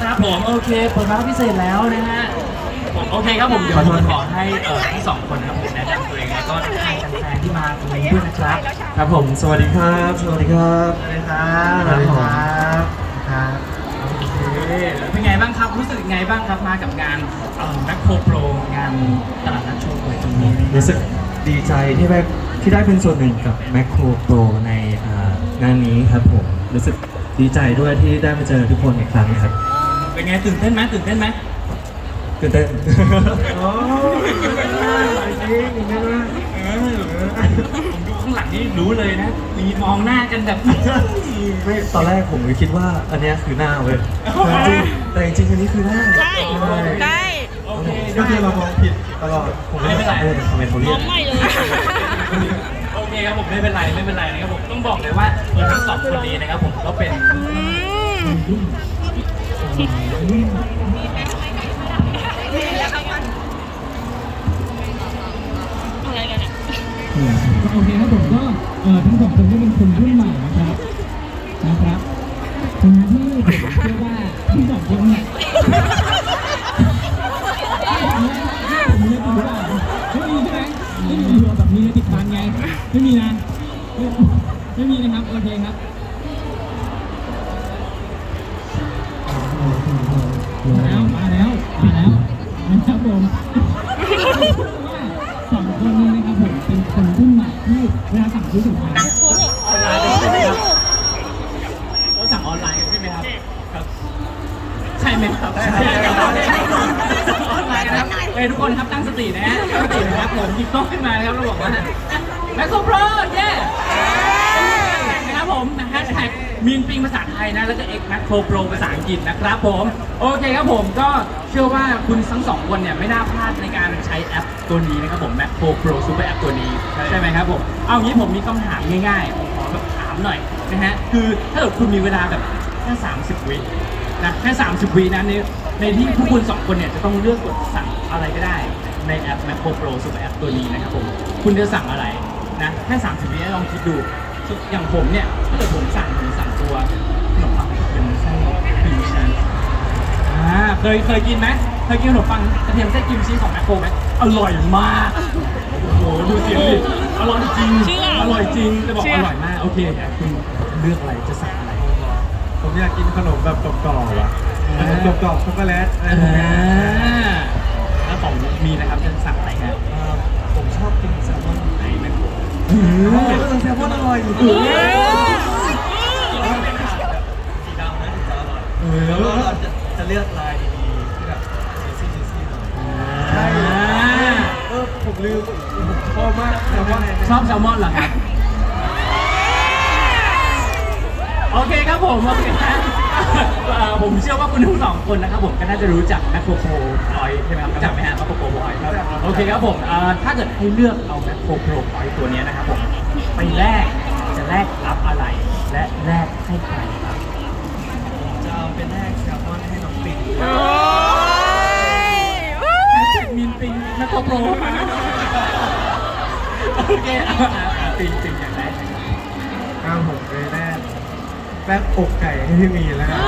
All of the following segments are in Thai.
นะครับผมโอเคเปิดรับพิเศษแล้วนะฮะผมโอเคครับผมเดี๋ยวผมขอให้เอ่อทั้งสองคนนะครับผมแนะนำตัวเองแล้วก็ทักทายแฟนๆที่มาตรงนี้ด้วยนะครับครับผมสวัสดีครับ สวัสดีครับสวัสดีครับสวัสดีครับครับโอเคเป็นไงบ้างครับรู้สึกไงบ้างครับมากับงานแบ็คโคโปรงานตลาดนัดโชว์หวยตรงนี้นะรู้สึกดีใจที่ได้ที่ได้เป็นส่วนหนึ่งกับ Macro Pro ในอ่างานนี้ครับผมรู้สึกดีใจด้วยที่ได้มาเจอทุกคนอีกครั้งครับ เป็นไงตื่นเต้นไหมตื่นเต้นไหมตื่นเต้นโอ้ยจริงใช่ไหมเออผมดูข้างหลังนี่รู้เลยนะ มีมองหน้ากันแบบไม่ตอนแรกผมก็คิดว่าอันเนี้ยคือหน้าเว้ยแต่จริงๆแต่จริงๆอันนี้คือหน้าใช่ใช่โอเคก็คือเรามองผิดตลอดผมไม่เป็นไรเออทำไมเขาเรียกไม่เลยโอเคครับผมไม่เป็นไรไม่เป็นไรนะครับผมต้องบอกเลยว่าเออทั้งสองคนนี้นะครับผมก็เป็น อะไรกันเนี่ยก็โอเคครับผมก็เอ่อทั้งสองคนก็เป็นคนรุ่นใหม่นะครับนะครับเป็นงานที่ผมเชื่อว่าทั้งสองคนเนี่ยผมเลือกดูว่าไม่มีใช่ไหมไม่มีหัวแบบมีอะไรติดฟันไงไม่มีนะไม่ไม่มีนะครับโอเคครับ เขาสั่งอสินค้าโชว์เถอะออนไลน์ใช่ไหมครับเราสั่งออนไลน์ใช่ไหมครับใช่ไหมครับใช่ครับออนไลน์นะครับเฮ้ยทุกคนครับตั้งสตินะฮะตั้งสตินะครับผมหยิบกล้องขึ้นมานะครับเราบอกว่าแมคโครโปรเย้ มีนปิงภาษาไทยนะ แล้วก็เอ็กแมคโครโปรภาษาอังกฤษนะครับผม โอเคครับผมก็เชื่อว่าคุณทั้งสองคนเนี่ยไม่น่าพลาดในการใช้แอปตัวนี้นะครับผมแมคโครโปรซูเปอร์แอปตัวนี้ ใช่ไหมครับผม เอางี้ผมมีคำถามง่ายๆผมขอแบบถามหน่อยนะฮะคือถ้าเกิดคุณมีเวลาแบบแค่30 วินะแค่ 30 วินะในในที่พวกคุณสองคนเนี่ยจะต้องเลือกกดสั่งอะไรก็ได้ ในแอป Macro Pro Super App ตัวนี้นะครับผม คุณจะสั่งอะไรนะแค่ 30 วิลองคิดดู อย่างผมเนี่ยถ้าเกิดผมสั่งผมสั่งตัว ขนมปังเป็นไส้ครีมชีสอ่าเคยเคยกินไหมเคยกินขนมปังกระเทียมไส้ครีมชีสของแมคโครไหมอร่อยมาก โอ้โหดูเสียงดิอร่อยจริงเชื่ออร่อยจริงจะบอกเชื่ออร่อยมากโอเคคุณเลือกอะไรจะสั่งอะไร ผมอยากกินขนมแบบกรอบๆอะขนมกรอบๆช็อกโกแลตอะไรพวกเนี้ยแล้วของมีนะครับจะสั่งอะไรครับเอ่อผมชอบกินแซลมอนในแมคโครเออแซลมอนอร่อยอยู่ สีดำนะถึงจะอร่อย เออ แล้วเราจะจะเลือกลายดีๆที่แบบเซ็กซี่เซ็กซี่หน่อยใช่เออผมลืมผมชอบมากแซลมอนชอบแซลมอนเหรอครับ โอเคครับผม โอเคครับเอ่อผมเชื่อว่าคุณทั้งสองคนนะครับผมก็น่าจะรู้จักแมคโครโปรพอยใช่ไหมครับรู้จักไหมฮะแมคโครโปรพอยครับ โอเคครับผมเอ่อถ้าเกิดให้เลือกเอาแมคโครโปรพอยตัวเนี้ยนะครับผมไปแลกจะแลกรับอะไร และแลกให้ใครครับ จะเอาเป็นแรกแซลมอนให้น้องปิง โอ้ย แฮชแท็กมินปิงแมคโครโปรโอเคเอาเอาเอาปิงปิงอย่างแรกนะครับ อ้าวผมเลยแรกแรก อกไก่ให้พี่มีแล้วกัน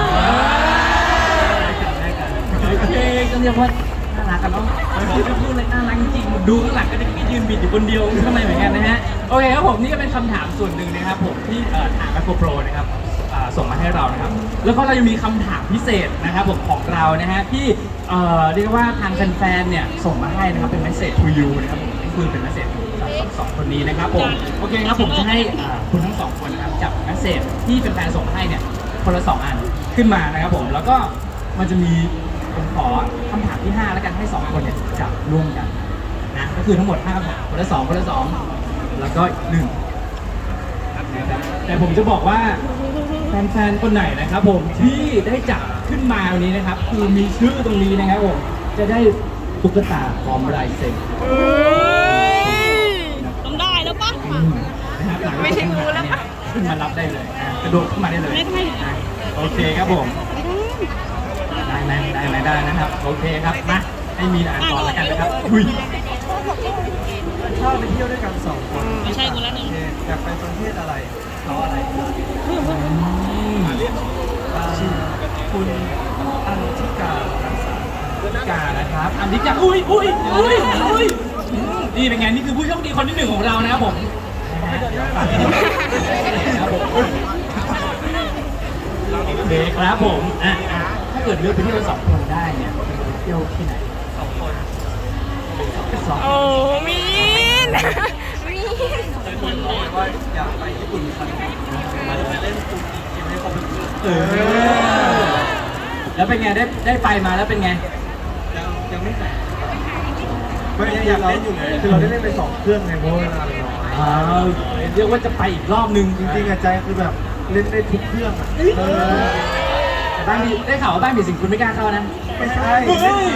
โอเคก็เรียกว่าน่ารักกันเนาะพูดไปพูดเลยน่ารักจริงๆดูข้างหลังก็ได้ยืนบิดอยู่คนเดียวข้างในเหมือนกันนะฮะโอเคครับผมนี่ก็เป็นคำถามส่วนหนึ่งนะครับผมที่เอ่อถามแมคโครโปรนะครับอ่าส่งมาให้เรานะครับ แล้วก็เรายังมีคำถามพิเศษนะครับผมของเรานะฮะที่เอ่อเรียกว่าทางแฟนๆเนี่ยส่งมาให้นะครับเป็น message to you นะครับผมนี่คือเป็น message สำ สองคนนี้นะครับผมโอเคครับผมจะให้คุณทั้งสองคนนะครับจับ message ที่แฟนๆส่งมาให้เนี่ยคนละสองอันขึ้นมานะครับผมแล้วก็มันจะมีผมขอคำถามที่5แล้วกันให้2คนเนี่ยจับร่วมกันนะก็คือทั้งหมด5คำถามคนละ2คนละ2แล้วก็หนึ่งนะครับแต่ผมจะบอกว่าแฟนๆคนไหนนะครับ ผมที่ได้จับขึ้นมาวันนี้นะครับ คือมีชื่อตรงนี้นะครับผมจะได้ตุ๊กตาพร้อมลายเซ็น เอ้ยต้องได้แล้วปะ นะครับหลังจากไม่ใช่งูแล้วปะขึ้นมารับได้เลยนะกระโดดขึ้นมาได้เลยไม่ได้นะโอเคครับผม ได้ไหมได้ไหมได้นะครับ โอเคครับมาให้มีอ่านก่อนแล้วกันนะครับอุ้ยชอบไปเที่ยวด้วยกันสองคนไม่ใช่กูแล้วหนึ่ง โอเคอยากไปประเทศอะไรเพราะอะไรอืมอ่าคุณอันทิกากานะครับอันนี้จะอุ้ยอุ้ยอุ้ยอุ้ยอืมนี่เป็นไงนี่คือผู้โชคดีคนที่หนึ่งของเรานะครับผม ครับผมโอเคครับผมอะอะถ้าเกิดเลือกไปเที่ยวสองคนได้เนี่ยไปเที่ยวที่ไหนสองคนสองโอ้มีนมีนว่าอยากไปญี่ปุ่นครั้งนี้มันจะเล่นปูกิกินให้ครบทุกเรื่องเออแล้วเป็นไงได้ได้ไปมาแล้วเป็นไงยังยังไม่แตกไม่ยังอยากเล่นอยู่เลยคือเราได้เล่นไปสองเครื่องไงเพราะเวลาเราน้ อยอ้าวเรียกว่าจะไปอีกรอบนึงจริงๆอะใจคือแบบเล่นได้ทุกเครื่องอะเออแต่บ้านมีได้ข่าวว่าบ้านมีสิ่งคุณไม่กล้าเข้านะ ไม่ใช่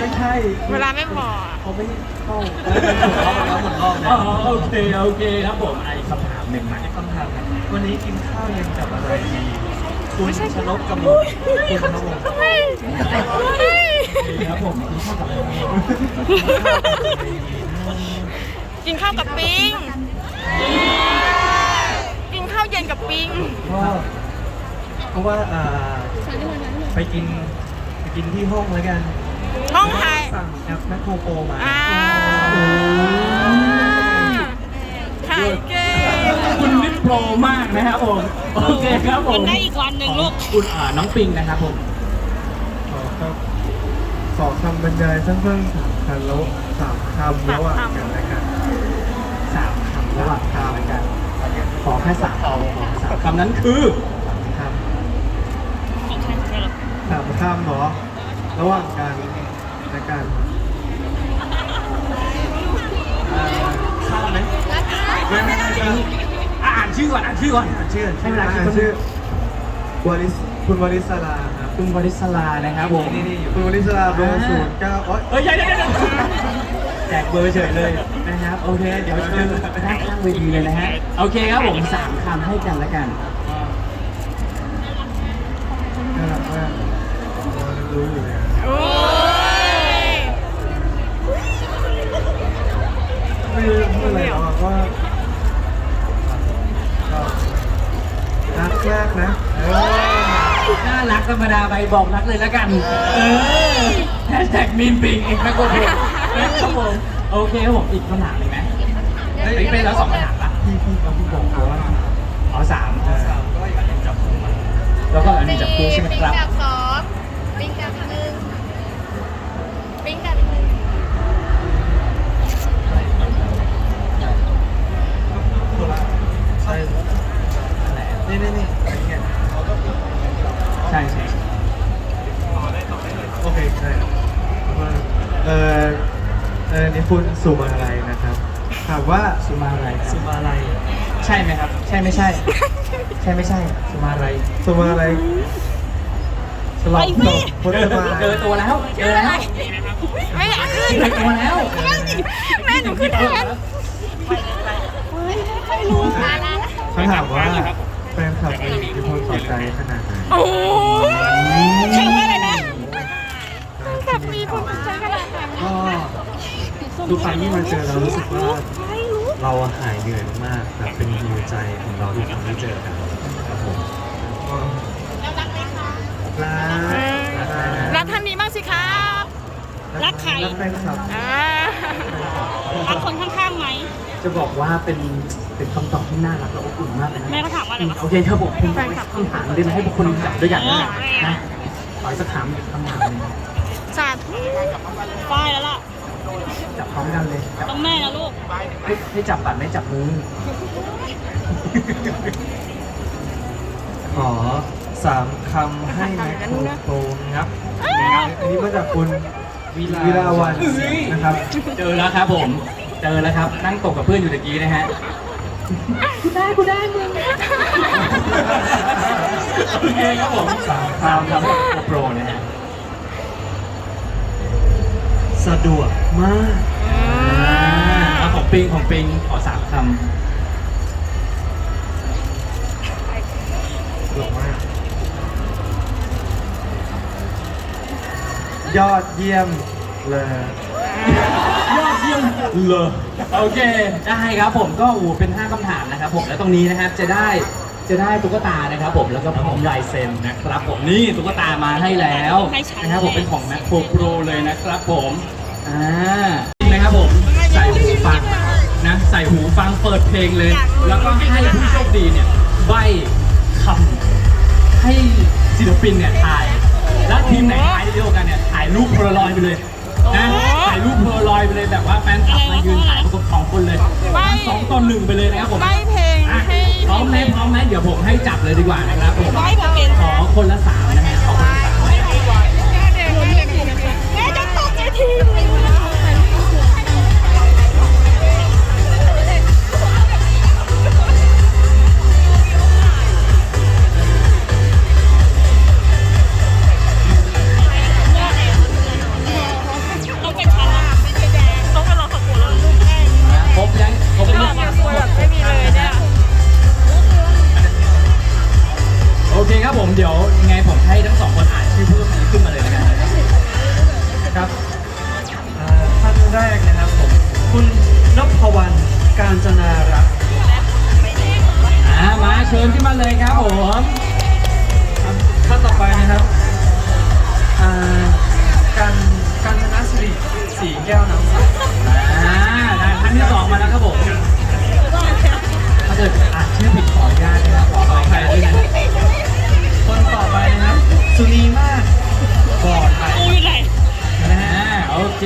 ไม่ใช่เวลาไม่พอเขาไม่ให้เข้าแล้วหมดรอบแล้วหมดรอบอ๋อแล้วโอเคโอเคครับผมอะอีกคำถามหนึ่งมาคำถามนะวันนี้กินข้าวเย็นกับอะไรดี คุณชนกกำมุกคุณพระวงศ์ครับผมกินข้าวกับอะไรกินข้าวกับปิง กินข้าวเย็นกับปิงก็เพราะว่าอ่าไปกินไปกินที่ห้องแล้วกันห้องไทยสั่งแอปแมคโครโปรมาอ่าไข่เก่ง คุณนี่โปรมากนะครับผม โอเคครับผมยังได้อีกวันหนึ่งลูก คุณอ่าน้องปิงนะครับผม ขอครับขอคำบรรยายสั้นๆสามคำแล้วสามคำระหว่างกันแล้วกันสามคำ ระหว่างทางแล้วกัน ขอแค่สามคำสามคำนั้นคือสามคำสามคำเหรอระหว่างกันและกันอ่าข้าวไหมไม่ไม่ไม่ไม่อะอ่านชื่อก่อนอ่านชื่อก่อนอ่านชื่อให้เวลาคิดอ่านชื่อวาริสคุณวาริสลาครับคุณวริศลานะครับผมนี่นี่คุณวาริสลาเบอร์ศูนย์เก้าโอ๊ยเอ้ยเดี๋ยวเดี๋ยวเดี๋ยว แจกเบอร์เฉยเลยนะครับ โอเค เดี๋ยวเชิญด้านข้างเวทีเลยนะฮะ โอเคครับผมสามคำให้กันแล้วกันน่ารักมากเรารู้อยู่แล้วโอ้ยไม่รู้จะพูดอะไรหรอกว่าก็รักมากนะเออน่ารักธรรมดาไปบอกรักเลยแล้วกัน เออแฮชแท็กมีนปิงอีกนะคุณผู้ชมนะ ครับผมโอเคครับผมอีกคำถามหนึ่งไหมเฮ้ยเป็นแล้วสองคำถามละพี่พี่เขาพี่บงเขาว่าอ๋อสามสามก็อีกอันหนึ่งจับคู่มาแล้วก็อันนี้จับคู่ใช่ไหมครับ ปิงกับสองปิงกับหนึ่งปิงกับหนึ่ง คนละใช่นี่นี่นี่อันนี้ไง ใช่ใช่ โอเคใช่เออเออนี่ คุณสุมาอะไรนะครับ ถามว่าสุมาอะไรคสุรับมาอะไรใช่ไหมครับ ใช่ไม่ใช่ ใช่ไม่ใช่ สุมาอะไรสุมาอะไรฉลองไปสิจบคนสบายเจอตัวแล้วเจอแล้วไม่อยากขึ้นเจอตัวแล้วแม่หนูขึ้นแทนเขาถามว่าแฟนคลับมีอิทธิพลต่อใจขนาดไหนโอ้ยชื่อว่าอะไรนะแบบมีคนใจขนาดไหน ก็ ทุกครั้งที่มาเจอเรารู้สึกว่าเราหายเหนื่อยมากๆแบบเป็นฮิวใจของเราทุกครั้งที่เจอกันครับผมก็รักรักนะรักท่านนี้บ้างสิครับรักใครรักแฟนคลับ อ่ารักคนข้างๆไหม จะบอกว่าเป็นเป็นคำตอบที่น่ารักและอบอุ่นมากเลยนะแม่เขาถามว่าอะไรวะโอเคครับผมคุณคำถามได้ไหมให้พวกคุณจับด้วยกันนะนะขออีกสักถามคำถามหนึงสาธุป้ายแล้วล่ะ จับพร้อมกันเลยจับต้องแม่นะลูกให้ให้จับบัตรไม่จับมือ ขอสามคำให้แมคโครโฟนครับอันนี้มาจากคุณวิลาวันนะครับเจอแล้วครับผม เจอแล้วครับ นั่งตกกับเพื่อนอยู่ตะกี้นะฮะกูได้กูได้มึงโอเคครับผมสามคำครับโปรนะฮะสะดวกมากเอาของ ปิงของปิงขอสามคสะดวกมาก ยอดเยี่ยมเลยำยอดเยี่ยมเลยโอเค ได้ครับผมก็โอ้โหเป็น 5คำถามนะครับผมแล้วตรงนี้นะครับจะได้จะจะได้ตุ๊กตานะครับผมแล้วก็พร้อมลายเซ็นนะครับผมนี่ตุ๊กตามาให้แล้วนะครับผมเป็นของ Mac Pro Pro เลยนะครับผมอ่านี่นะครับผมใส่หูฟัง นะใส่หูฟังเปิดเพลงเลย แล้วก็ให้ผู้โชคดีเนี่ยใบคำให้ศิลปินเนี่ยถ่าย แล้วทีมไหนถ่ายได้เดียวกันเนี่ยถ่ายรูปโพลารอยด์ไปเลยนะถ่ายรูปโพลารอยด์ไปเลยแบบว่าแฟนคลับมายืนถ่ายประกบสองคนเลยสองต่อหนึ่งไปเลยนะครับผมใบเพลงอะให้พร้อมไหมพร้อมไหมเดี๋ยวผมให้จับเลยดีกว่านะครับผมใบผมเป็นขอคนละสามนะฮะขอคนละสามนะครับแม่จะตกใจที เคครับผมเดี๋ยวยังไงผมให้ทั้งสองคนอ่านชื่อผู้โชคดีขึ้นมาเลยนะครับครับอ่าท่านแรกนะครับผมคุณนพวรรณการจนารักษ์อ่ามาเชิญขึ้นมาเลยครับผมครับท่านต่อไปนะครับอ่าการการจนาสิริสีแก้วน้ำใสอ่าได้ท่านที่สองมาแล้วครับผมถ้าเกิดอ่านชื่อผิดขออนุญาตนะครับขออภัยด้วยนะค นต่อไปนะครับ สุนีมาศบอดไทยกูอยู่ไหนอ่าโอเค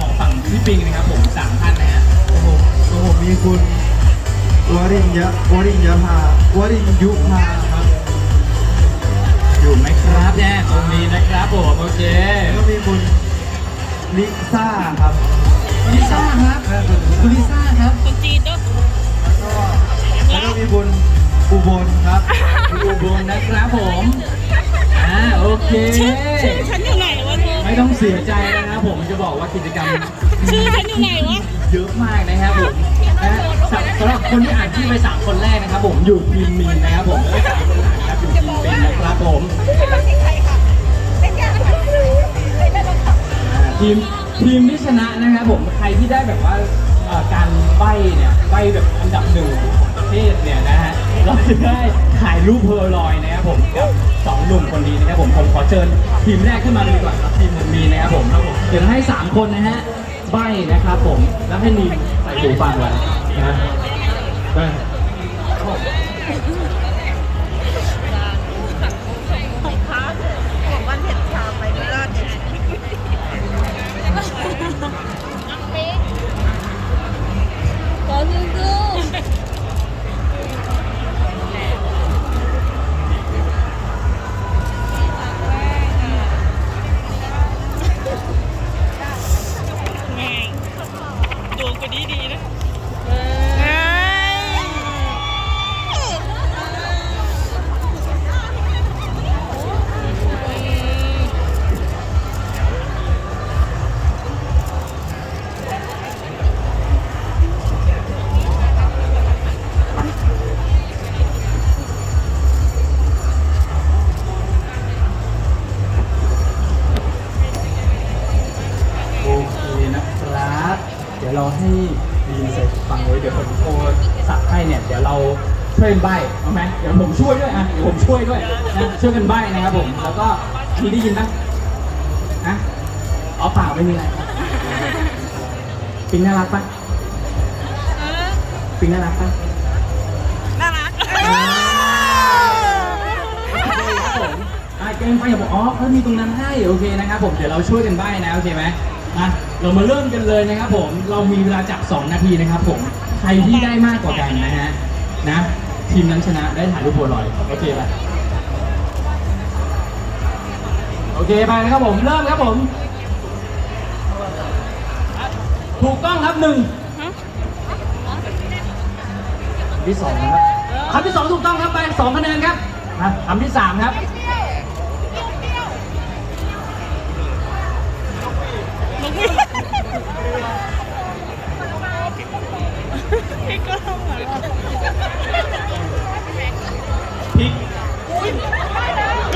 ของฝั่งพี่ปิงนะครับผมสามท่านนะฮะโอ้โหโอ้โหมีคุณวรินยะวรินยภาวรินยุภาครับ อยู่ไหมครับเนี่ยตรงนี้นะครับผมโอเคแล้วก็มีคุณลิซ่าครับลิซ่าครับคุณลิซ่าครับคนจีนด้วยแล้วก็มีคุณอุ บลครับอุบลนะครับผมอ่าโอเค ชื่อชื่อฉันอยู่ไหนวะเธอไม่ต้องเสียใจนะครับผมจะบอกว่ากิจกรรม ชื่อฉันอยู่ไหนวะ เยอะมากนะครับผมนะสำสำหรับคนที่อ่านชื่อไปสามคนแรกนะครับผมอยู่ทีมมีนนะครับผมแล้วก็สามคนหลังนะครับอยู่ทีมเป็นนะครับผมอ่าทีมทีมที่ชนะนะครับผมใครที่ได้แบบว่าเอ่อการใบเนี่ยใบแบบอันดับหนึ่งของประเทศเนี่ยนะฮะ เราจะได้ถ่ายรูปเพลารอยนะครับผมกับสองหนุ่มคนนี้นะครับผมผมขอเชิญทีมแรกขึ้นมาเลยดีกว่าครับทีมมีนะครับผมเดี๋ยวให้สามคนนะฮะใบนะครับผมแล้วให้นีมใส่หูฟังไว้นะฮะไป ส่หูฟังไว้เดี๋ยวผมโทรสับให้เนี่ยเดี๋ยวเราช่วยใบเอาไหมเดี๋ยวผมช่วยด้วยอะเดี๋ยวผมช่วยด้วยนะช่วยกันใบนะครับผมแล้วก็อันนี้ได้ยินปะนะเอาเปล่าไม่มีอะไรปิงน่ารักปะปิงน่ารักปะน่ารักครับผมอะเกมไปอย่าบอกอ๋อเขามีตรงนั้นให้โอเคนะครับผมเดี๋ยวเราช่วยกันใบ้นะโอเคไหม มาเรามาเริ่มกันเลยนะครับผมเรามีเวลาจับ 2 นาทีนะครับผมใครที่ได้มากกว่ากันนะฮะนะ ทีมนั้นชนะได้ถ่ายรูปโพลารอยด์โอเคปะโอเคไปนะครับผมเริ่มครับผม ถูกต้องครับหนึ่งคำที่สองครับคำที่สองถูกต้องครับไปสองคะแนนครับอะคำที่สามครับ พริก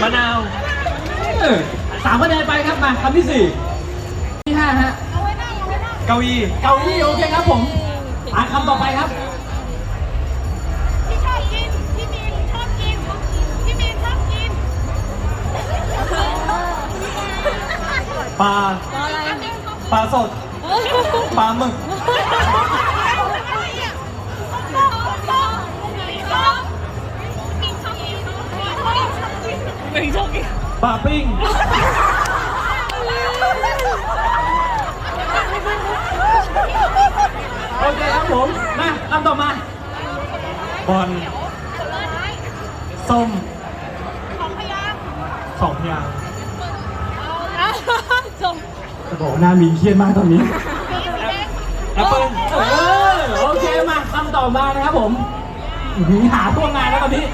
มะนาวสามคะแนนไปครับมาคำที่สี่ที่ห้าฮะเก้าอี้เก้าอี้โอเคครับผมอ่านคำต่อไปครับ ที่ชอบกิน ที่มีนชอบกิน ที่มีนชอบกินปลาปลาอะไรปลาสดปลาหมึก ปลาปิ้งโอเคครับผมมาคำต่อมาบอลส้มสองพยางค์จบจะบอกว่าหน้ามีเครียดมากตอนนี้แอปเปิ้ลเออโอเคมาคำต่อมานะครับผมอื้อหือหาพวกงานแล้วตอนนี้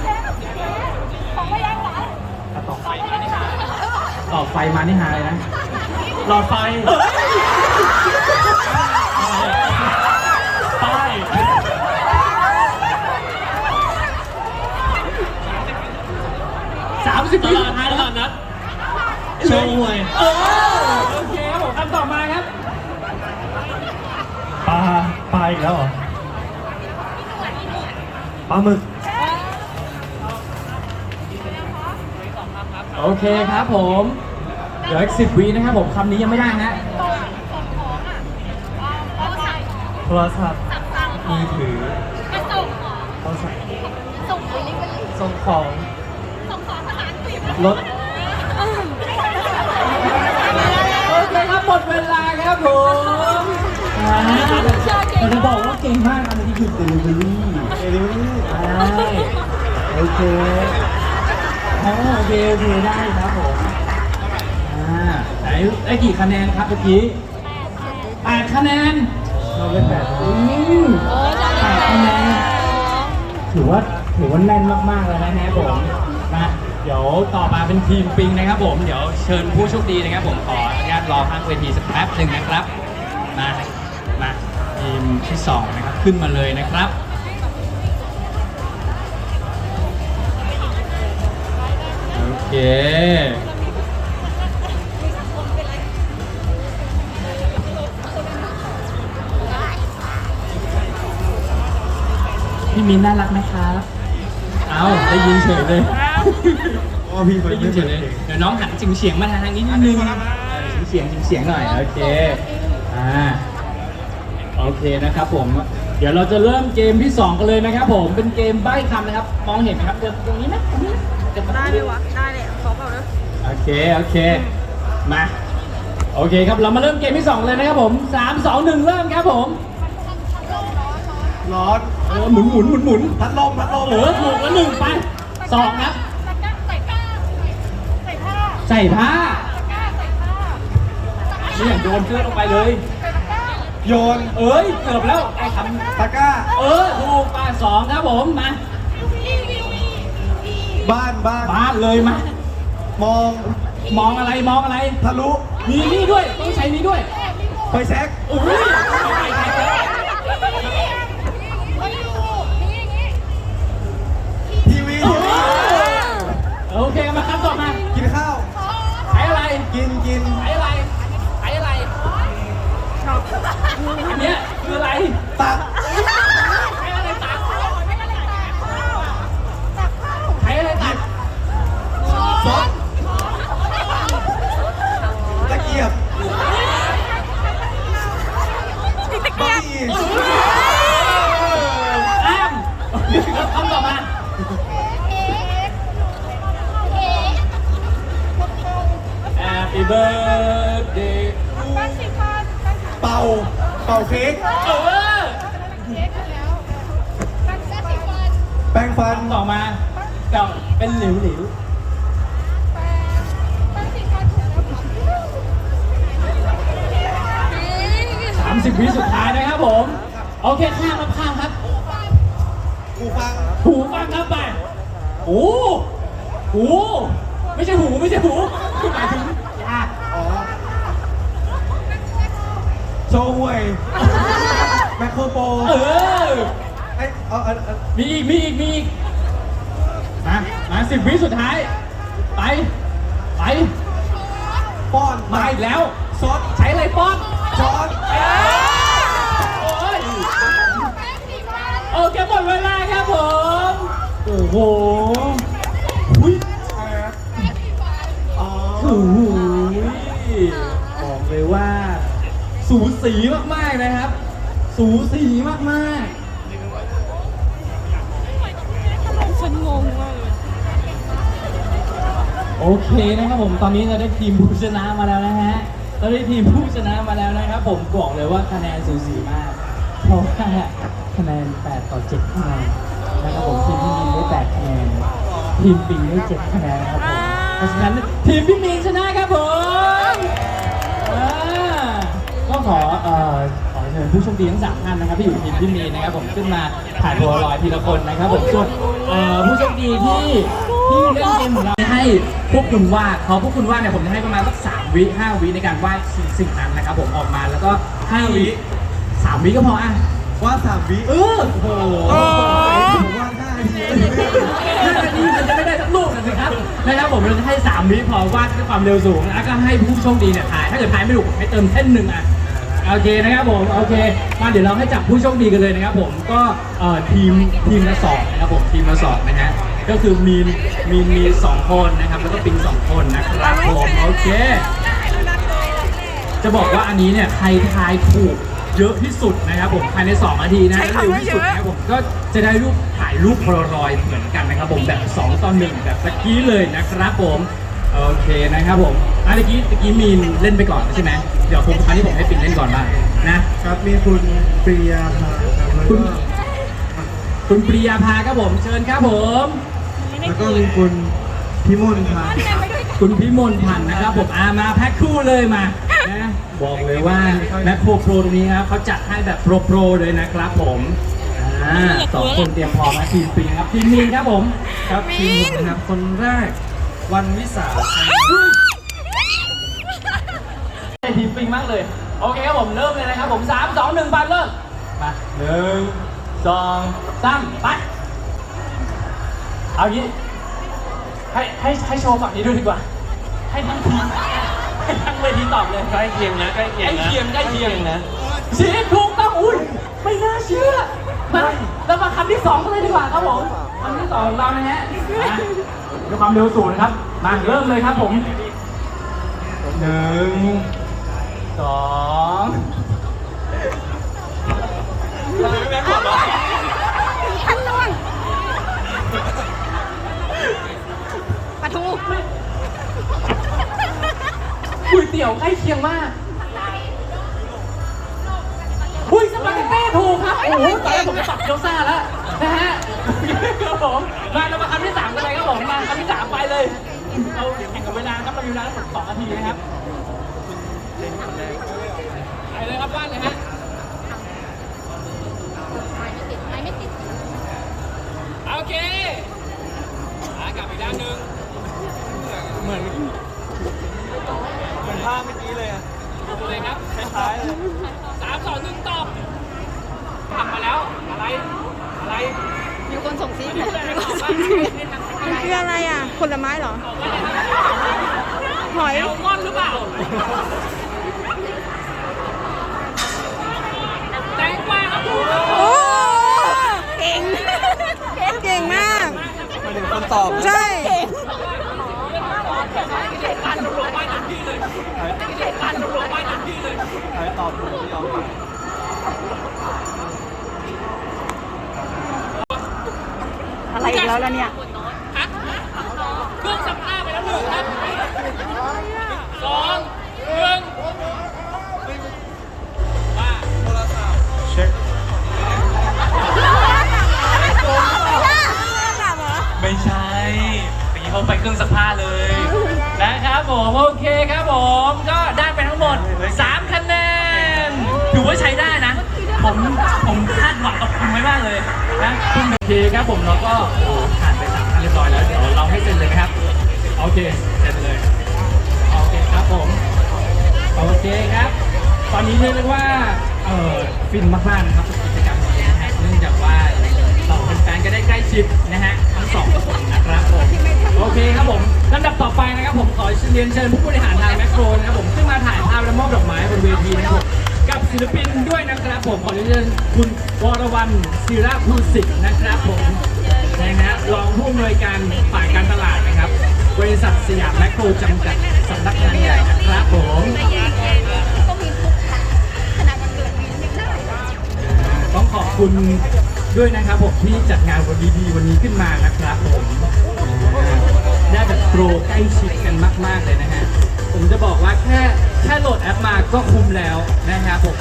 ต่อไฟมานี่หาเลยนะ หลอดไฟป้ายสามสิบวิสุดท้ายแล้วนัดโชว์หวยเออโอเคครับผมคำต่อมาครับปลาปลาอีกแล้วเหรอปลาหมึก โอเคครับผมเดี๋ยวอีกสิบวินะครับผมคำนี้ยังไม่ได้นะโทรศัพท์มือถือกระส่งเหรอโทรศัพท์ส่งลิเวอรี่ส่งของส่งของภาษาอังกฤษรถโอเคครับหมดเวลาครับผมอ่าเราจะบอกว่าเก่งมากอันนี้คือ delivery เอลิเวอรี่ใช่โอเคอ๋อ โอเคโอเคได้ครับผมอ่าไหนได้กี่คะแนนครับเมื่อกี้แปดคะแนนเราเป็นแบบอืมแปดคะแนนถือว่าถือว่าแน่นมากๆเลยนะฮะผมมาเดี๋ยวต่อมาเป็นทีมปิงนะครับผมเดี๋ยวเชิญผู้โชคดีนะครับผมขออนุญาตรอข้างเวทีสักแป๊บหนึ่งนะครับมามาทีมที่สองนะครับขึ้นมาเลยนะครับ เค พี่มินน่ารักไหมครับเอาได้ยินเฉยเลย อ๋อพี่เคยได้ยินเฉยเลย เดี๋ยวน้องหันจิงเฉียงมาทางนี้นิดนึงเออจิงเฉียงจิงเฉียงหน่อย โอเค อ่า โอเคนะครับผม เดี๋ยวเราจะเริ่มเกมที่ 2 กันเลยนะครับผม เป็นเกมใบ้คำนะครับ มองเห็นไหมครับเดินตรงนี้ไหมตรงนี้ไหมเดินมาได้ไหมวะ เค โอเค มา โอเคครับ เรามาเริ่มเกมที่ 2 เลยนะครับผม 3 2 1 เริ่มครับผม ร้อนเออหมุนหมุนหมุนหมุนพัดลมพัดลมเออถูกแล้วหนึ่งไปสองครับ ใส่ก้าใส่ผ้าใส่ผ้าก้าใส่ผ้านี่อย่างโยนเสื้อลงไปเลยโยนเอ้ย เกือบแล้วไอ้คตะกร้าำเออถูกไปสองครับผม มาบ้านบ้านบ้านเลยมา มองมองอะไรมองอะไร ทะลุ มีนี่ด้วย ต้องใช้นี้ด้วยไฟแช็กอุ้ยไปไปไปทีวีทีวีโอเคมาครับต่อมากินข้าว ใช้อะไร กินกินใช้อะไร ใช้อะไรอันเนี้ยคืออะไรตักะเกียบบะหมี่อ้ามคำต่อมา Happy birthday เป่า เป่าเค้ก เออแปรงฟันคำต่อมาเก่าเป็นหลิวหลิว สามสิบวิสุดท้ายนะครับผม โอเคข้ามครับข้ามครับกูฟังหูฟังครับไปหูหูไม่ใช่หูไม่ใช่หูหมายถึงยากอ๋อโชว์หวยแมคโครโปรเออไอ้เอาเอาเอามีอีกมีอีกมีอีกมามาสิบวิสุดท้าย ไปไปป้อนมาอีกแล้วซอสใช้อะไรป้อน ช้อนโอ้ยโอเคหมดเวลาครับผม โอ้โหอุ้ยอะไรนะอ๋อโอ้โหสูสีมากๆนะครับ สูสีมากฉันงงมากเลยโอเคนะครับผม ตอนนี้เราได้ทีมผู้ชนะมาแล้วนะฮะ เราได้ทีมผู้ชนะมาแล้วนะครับ ผมบอกเลยว่าคะแนนสูสีมาก เพราะว่าคะแนน 8 ต่อ 7คะแนนนะครับผมทีมพี่มีนได้ 8 คะแนนทีมปิงได้ 7 คะแนนครับผมเพราะฉะนั้นทีมพี่มีนชนะครับผมอ่าก็ขอเอ่อขอเชิญผู้โชคดีทั้งสามท่านนะครับที่อยู่ทีมพี่มีนนะครับผมขึ้นมาถ่ายโพลารอยด์ทีละคนนะครับผมส่วนเอ่อผู้โชคดีที่ ที่เล่นเกมของเราให้พวกคุณวาดเขาพวกคุณวาดเนี่ยผมจะให้ประมาณสักสามวิห้าวิในการวาดสิ่งสิ่งนั้นนะครับผมออกมาแล้วก็ให้สามวิก็พออะว่าสามวิเออโอ้โหผมว่าห้านาทีห้านาทีมันจะไม่ได้สักลูกนะสิครับนะครับผมเราจะให้สามวิพอวาดด้วยความเร็วสูงแล้วก็ให้ผู้โชคดีเนี่ยถ่ายถ้าเกิดถ่ายไม่ถูกให้เติมเส้นหนึ่งอะโอเคนะครับผมโอเคมาเดี๋ยวเราให้จับผู้โชคดีกันเลยนะครับผมก็เอ่อทีมทีมละสองนะครับผมทีมละสองนะฮะ ก็คือมีนมีนมีสองคนนะครับ แล้วก็ปิงสองคนนะครับผมโอเค จะบอกว่าอันนี้เนี่ยใครทายถูกเยอะที่สุดนะครับผมภายใน2นาทีนะแล้วเร็วที่สุดนะครับผมก็จะได้รูปถ่ายรูปโพลารอยด์เหมือนกันนะครับผมแบบ 2ต่อ1แบบตะกี้เลยนะครับผมโอเคนะครับผมอันตะกี้ตะกี้มีนเล่นไปก่อนใช่ไหมเดี๋ยวผมคราวนี้ผมให้ปิ่นเล่นก่อนบ้างนะครับมีคุณปริยาภาครับแล้วคุณก็คุณปริยาภาครับผมเชิญครับผม แล้วก็มีคุณพิมลพันธ์ คุณพิมลพันธ์นะครับผมอามาแพ็คคู่เลยมานะบอกเลยว่าแมคโครโปรตรงนี้ครับเขาจัดให้แบบโปรโปรเลยนะครับผมอ่าสองคนเตรียมพร้อมนะทีมปิงครับทีมมีนครับผมครับทีมผมนะครับคนแรกวันวิสาทีมปิงมากเลย โอเคครับผมเริ่มเลยนะครับผมสามสองหนึ่งปันเริ่มมาหนึ่งสองสามไป เอางี้ให้ให้ให้โชว์ฝั่งนี้ด้วยดีกว่า ให้ทั้งทีมให้ทั้งเวทีตอบเลยใกล้เคียงนะใกล้เคียงนะใกล้เคียงใกล้เคียงนะชีสถูกต้องอุ้ยไม่น่าเชื่อมาแล้วมาคำที่สองกันเลยดีกว่าครับผมคำที่สองของเรานะฮะมาด้วยความเร็วสูงนะครับมาเริ่มเลยครับผมหนึ่งสอง ขียวใกล้เคียงมากอุ้ยสปาเกตตี้ถูกครับ โอ้โหตอนแรกผมจะตอบเกี๊ยวซ่าแล้วนะฮะครับผมมาเรามาคำที่สามกันเลยครับผมมาคำที่สามไปเลยเราแข่งกับเวลาครับเรามีเวลาสองนาทีนะครับไปเลยครับว่านเลยฮะไม่ไม่ติดโอเคกลับอีกด้านหนึ่งเหมือน เหมือนภาพเมื่อกี้เลยอะเลยครับคล้ายๆเลยสามสองหนึ่งตอบทำมาแล้ว อะไร อะไรมีคนส่งซิกนี่เนี่ยคืออะไรมีตคอบนว่าส่งซิกมันคืออะไรอะ ผลไม้เหรอ หอยแอลมอนหรือเปล่า แตงกวาครับถูกครับโอ้เก่ง เก่งมากมาถึงคนตอบ ใช่ ใครตอบถูกไม่ยอมไปอะไรอีกแล้วล่ะเนี่ย เครื่องซักผ้าไปแล้วหนึ่งครับสองหนึ่งว่าเช็ค ไม่ใช่เมื่อกี้เขาไปเครื่องซักผ้าเลยนะ ครับผมโอเคครับผมก็ได้ไปทั้งหมด 3 คะแนนถือว่าใช้ได้นะ ผมผมคาดหวังกับคุณไว้มากเลยนะคุณโอเคครับผมเราก็โอ้ผ่านไปสามคันเรียบร้อยแล้วเดี๋ยวเราให้เซ็นเลยไหมครับโอเคเซ็นเลยโอเคครับผมโอเคครับ ตอนนี้เรียกได้ว่าเออฟินมากๆนะครับกิจกรรมนี้นะฮะเนื่องจากว่าเราเป็นแฟนๆก็ได้ใกล้ชิดนะฮะทั้งสองคนนะครับผม เรียนเชิญผู้บริหารทางแมคโครนะครับผมขึ้นมาถ่ายภาพและมอบดอกไม้บนเวทีนะครับผมกับศิลปินด้วยนะครับผมขอเรียนเชิญคุณวรวรรณศิระภูสิทธิ์นะครับผมนะฮะรองผู้อำนวยการฝ่ายการตลาดนะครับ บริษัทสยามแมคโครจำกัดสำนักงานใหญ่นะครับผมก็มีทุกขอบคุณด้วยนะครับผมที่จัดงานวันดีๆวันนี้ขึ้นมานะครับผม ได้แบบโปรใกล้ชิดกันมาก ๆ เลยนะฮะ ผมจะบอกว่าแค่แค่โหลดแอปมาก็คุ้มแล้วนะครับผม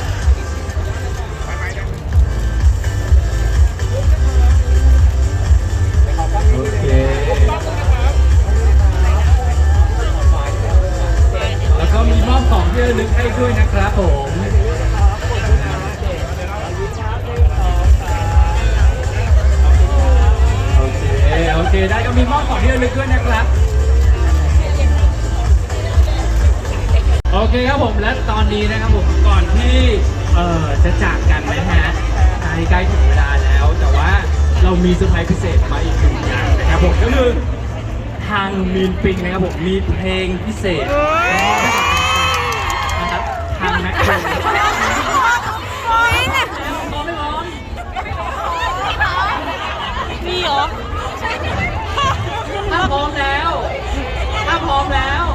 โอเคแล้วก็มีมอบของที่ระลึกให้ด้วยนะครับผม อเคได้ก็มีมอบของที่ระลึกด้วยนะครับ โอเคครับผมและตอนนี้นะครับผมก่อนที่เอ่อจะจากกันนะฮะใกล้ใกล้ถึงเวลาแล้ว แต่ว่าเรามีเซอร์ไพรส์พิเศษมาอีกหนึ่งอย่างนะครับผมก็คือทางมีนปิงนะครับผมมีเพลงพิเศษนะครับทางแม็กโครโอ้ยเนี่ยพร้อมไม่พร้อมมีเหรอถ้า พร้อมแล้ว ถ้าพร้อมแล้ว